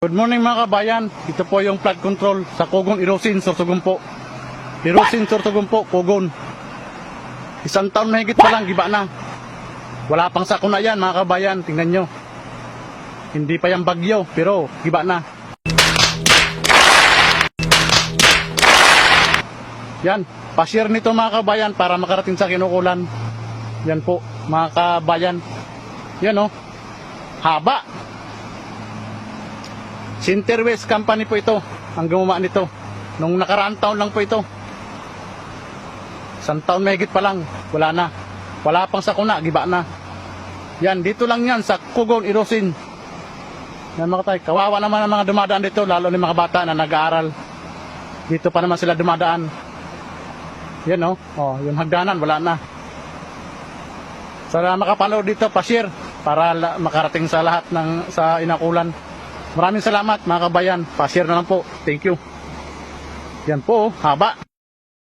Good morning mga kabayan. Ito po yung flood control sa Kugon Irosin, Sorsogon po. Irosin, Sorsogon po, Kugon. Isang taon mahigit pa lang, giba na. Wala pang sakuna yan mga kabayan, tingnan nyo. Hindi pa yung bagyo, pero giba na. Yan, pa-share nito mga kabayan para makarating sa kinukulan. Yan po, mga kabayan. Yan oh, haba. Sinterwest Company po ito ang gumawa nito. Nung nakaraang taon lang po ito. Isang taon mahigit pa lang. Wala na. Wala pang sakuna. Giba na. Yan. Dito lang yan sa Kugon, Irosin. Yan mga tay. Kawawa naman ang mga dumadaan dito. Lalo ni mga bata na nag-aaral. Dito pa naman sila dumadaan. Yan oh. Oh, yung hagdanan. Wala na. Sana makapanood dito, pa-share para makarating sa lahat ng sa inakulan. Maraming salamat mga kabayan. Pa-share na lang po. Thank you. Yan po, haba.